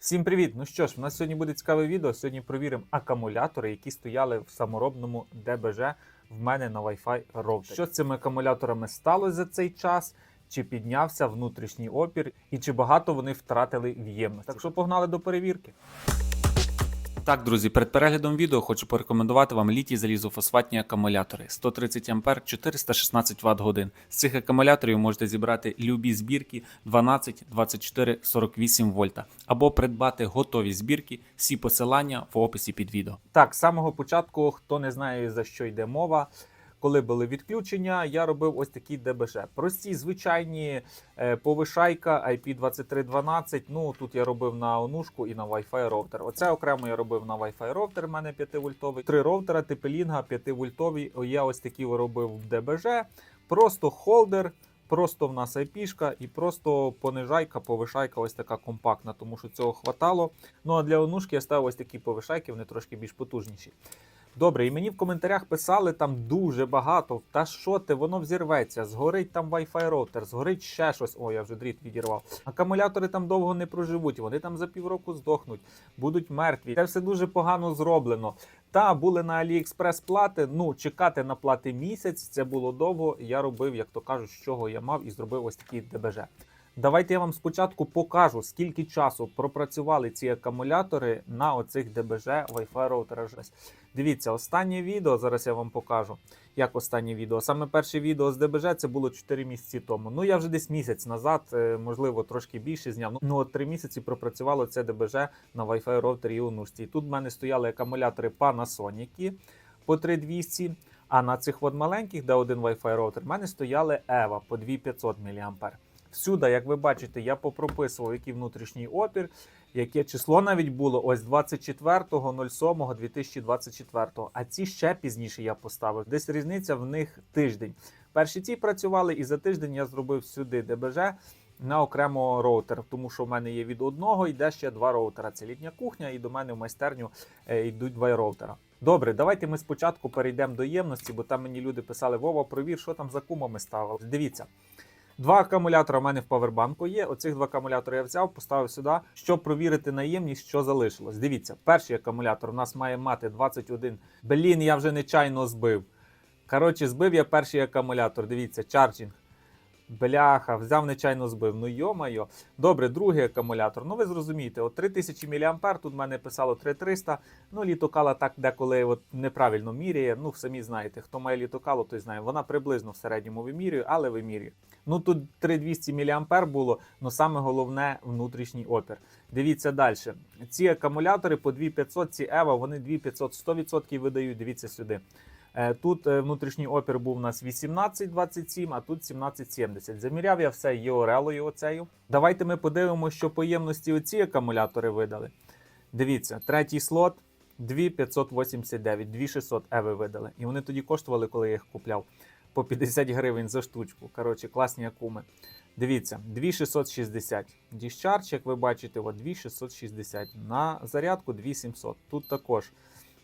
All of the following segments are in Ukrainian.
Всім привіт! Ну що ж, у нас сьогодні буде цікаве відео. Сьогодні провіримо акумулятори, які стояли в саморобному ДБЖ в мене на Wi-Fi роутері. Що з цими акумуляторами сталося за цей час? Чи піднявся внутрішній опір, і чи багато вони втратили в ємності? Так що погнали до перевірки. Так, друзі, перед переглядом відео хочу порекомендувати вам літій залізофосфатні акумулятори 130 А 416 Вт годин. З цих акумуляторів можете зібрати любі збірки 12, 24, 48 вольта або придбати готові збірки. Всі посилання в описі під відео. Так, з самого початку, хто не знає за що йде мова. Коли були відключення, я робив ось такі ДБЖ. Прості, звичайні е, повишайка IP2312. Ну тут я робив на онушку і на Wi-Fi роутер. Оце окремо я робив на Wi-Fi роутер. в мене 5 вольтовий. Три роутера Тепелінга 5 вольтові. Я ось такі робив в ДБЖ. Просто холдер. Просто в нас IP і просто понижайка, повишайка, ось така компактна, тому що цього хватало. Ну а для онушки я ставив ось такі повишайки, вони трошки більш потужніші. Добре, і мені в коментарях писали там дуже багато. Та що ти, воно взірветься, згорить там Wi-Fi роутер, згорить ще щось. О, я вже дріт відірвав. Акумулятори там довго не проживуть, вони там за півроку здохнуть, будуть мертві. Це все дуже погано зроблено. Та були на AliExpress плати. Ну, чекати на плати місяць, це було довго. Я робив, як то кажуть, з чого я мав, і зробив ось такі ДБЖ. Давайте я вам спочатку покажу, скільки часу пропрацювали ці акумулятори на оцих ДБЖ Wi-Fi роутерах. Дивіться, останнє відео, зараз я вам покажу. Як останнє відео. Саме перше відео з ДБЖ це було 4 місяці тому. Ну я вже десь місяць назад, е, можливо, трошки більше зняв. Ну от 3 місяці пропрацювало це ДБЖ на Wi-Fi роутері у нушці. Тут в мене стояли акумулятори Panasonic по 3200. А на цих от маленьких, де один Wi-Fi роутер, в мене стояли EVA по 2500 мА. Всюди, як ви бачите, я попрописував, який внутрішній опір, яке число навіть було ось 24.07.2024. А ці ще пізніше я поставив. Десь різниця в них тиждень. Перші ці працювали, і за тиждень я зробив сюди ДБЖ на окремо роутер, тому що в мене є від одного йде ще два роутера. Це літня кухня, і до мене в майстерню е, йдуть два роутера. Добре, давайте ми спочатку перейдемо до ємності, бо там мені люди писали: Вова, провір, що там за кумами ставили. Дивіться. Два акумулятора в мене в павербанку є. Оцих два акумулятори я взяв, поставив сюди, щоб провірити наємність, що залишилось. Дивіться, перший акумулятор у нас має мати 21. Блін, я вже нечайно збив. Коротше, збив я перший акумулятор. Дивіться, чарджинг. Бляха, взяв нечайно збив. Ну йо-майо. Добре, другий акумулятор. Ну ви зрозумієте, от 3000 мА, тут в мене писало 3300. Ну, літокала так деколи от неправильно міряє. Ну, самі знаєте, хто має літокалу, той знає. Вона приблизно в середньому вимірює, але вимірює. Ну тут 3200 мА було, але саме головне внутрішній опір. Дивіться далі. Ці акумулятори по 2500, ці EVA, вони 2500 100% видають. Дивіться сюди. Е, Тут е, внутрішній опір був у нас 18,27, а тут 17,70. Заміряв я все єорелою оцею. Давайте ми подивимося, що по ємності оці акумулятори видали. Дивіться, третій слот 2589, 2600 еви видали. І вони тоді коштували, коли я їх купляв, по 50 гривень за штучку. Коротше, класні акуми. Дивіться, 2660. Discharge, як ви бачите, от 2660. На зарядку 2700. Тут також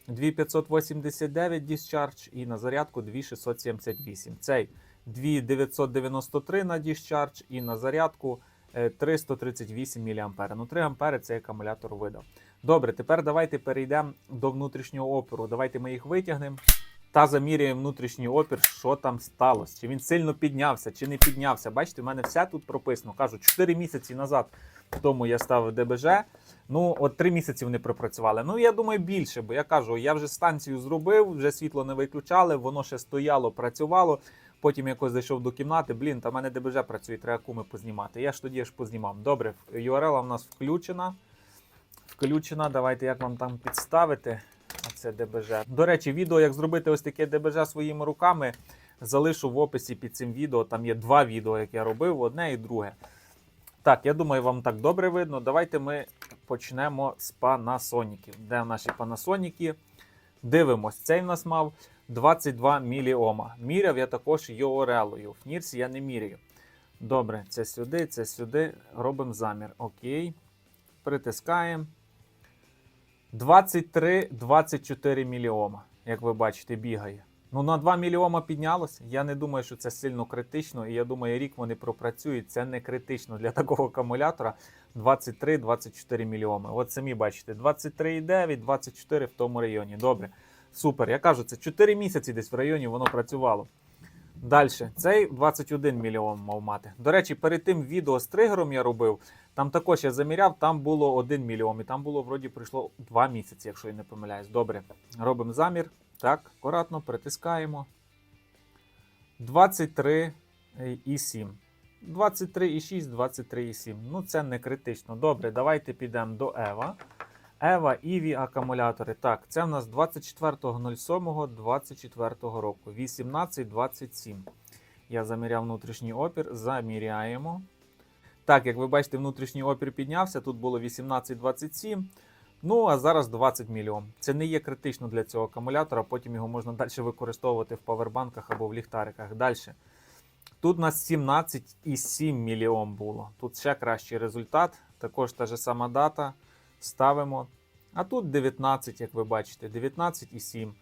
2589 discharge і на зарядку 2678. Цей 2993 на discharge і на зарядку е, 338 мА. Ну 3 А цей акумулятор видав. Добре, тепер давайте перейдемо до внутрішнього опору. Давайте ми їх витягнемо та заміряємо внутрішній опір, що там сталося. Чи він сильно піднявся, чи не піднявся. Бачите, в мене все тут прописано. Кажу, 4 місяці назад тому я ставив ДБЖ. Ну, от 3 місяці вони пропрацювали. Ну, я думаю, більше, бо я кажу, я вже станцію зробив, вже світло не виключали, воно ще стояло, працювало. Потім якось зайшов до кімнати, блін, та в мене ДБЖ працює, треба куми познімати. Я ж тоді ж познімав. Добре, URL у нас включена. Включена. Давайте як вам там підставити. А це ДБЖ. До речі, відео, як зробити ось таке ДБЖ своїми руками, залишу в описі під цим відео. Там є два відео, як я робив, одне і друге. Так, я думаю, вам так добре видно. Давайте ми почнемо з Panasonic. Де наші Panasonic? Дивимось, цей в нас мав 22 міліома. Міряв я також Йоорелою. В Нірсі я не міряю. Добре, це сюди, це сюди. Робимо замір. Окей. Притискаємо. 23-24 мільйома, як ви бачите, бігає. Ну, на 2 мільйома піднялось. Я не думаю, що це сильно критично. І я думаю, рік вони пропрацюють. Це не критично для такого акумулятора. 23-24 мільйоми. От самі бачите, 23,9, 24 в тому районі. Добре, супер. Я кажу, це 4 місяці десь в районі воно працювало. Далі, цей 21 мільйон мав мати. До речі, перед тим відео з тригером я робив. Там також я заміряв, там було 1 мільйон. І там було вроді пройшло 2 місяці, якщо я не помиляюсь. Добре. Робимо замір. Так, акуратно притискаємо. 23,7. 23,6, 23,7. Ну, це не критично. Добре, давайте підемо до Ева. Ева Іві акумулятори. Так, це в нас 24.07.24 року. 18,27. Я заміряв внутрішній опір. Заміряємо. Так, як ви бачите, внутрішній опір піднявся. Тут було 18,27. Ну, а зараз 20 мільйон. Це не є критично для цього акумулятора. Потім його можна далі використовувати в павербанках або в ліхтариках. Далі. Тут у нас 17,7 мільйон було. Тут ще кращий результат. Також та ж сама дата. Ставимо. А тут 19, як ви бачите, 19,7.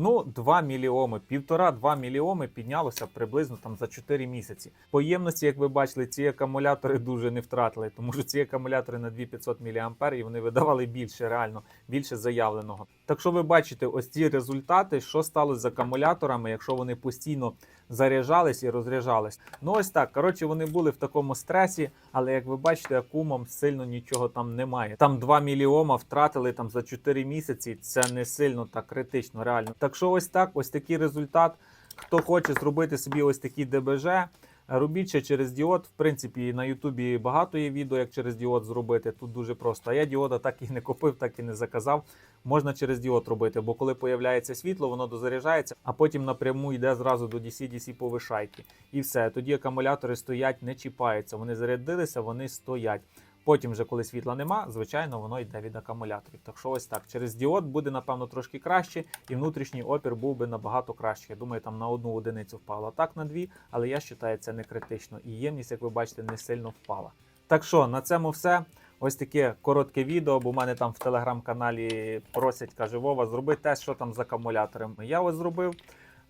Ну, 2 мільйоми, півтора-два мільйоми піднялося приблизно там за 4 місяці. Поємності, як ви бачили, ці акумулятори дуже не втратили, тому що ці акумулятори на 2500 мА і вони видавали більше, реально більше заявленого. Так що ви бачите, ось ці результати, що сталося з акумуляторами, якщо вони постійно заряджались і розряджались. Ну ось так. Коротше, вони були в такому стресі, але як ви бачите, акумом сильно нічого там немає. Там 2 мільйома втратили там за 4 місяці. Це не сильно так критично, реально. Так що ось так, ось такий результат. Хто хоче зробити собі ось такий ДБЖ, робіть ще через діод. В принципі, на Ютубі багато є відео, як через діод зробити. Тут дуже просто. А я діода так і не купив, так і не заказав. Можна через діод робити, бо коли появляється світло, воно дозаряджається, а потім напряму йде зразу до DC-DC повишайки. І все. Тоді акумулятори стоять, не чіпаються. Вони зарядилися, вони стоять. Потім, вже коли світла нема, звичайно, воно йде від акумуляторів. Так що ось так. Через діод буде, напевно, трошки краще, і внутрішній опір був би набагато краще. Я думаю, там на одну одиницю впало. Так на дві, але я вважаю, це не критично. І ємність, як ви бачите, не сильно впала. Так що на цьому все. Ось таке коротке відео, бо в мене там в телеграм-каналі просять, каже Вова, зроби тест, що там з акумулятором. Я ось зробив.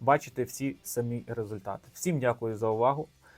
Бачите всі самі результати. Всім дякую за увагу.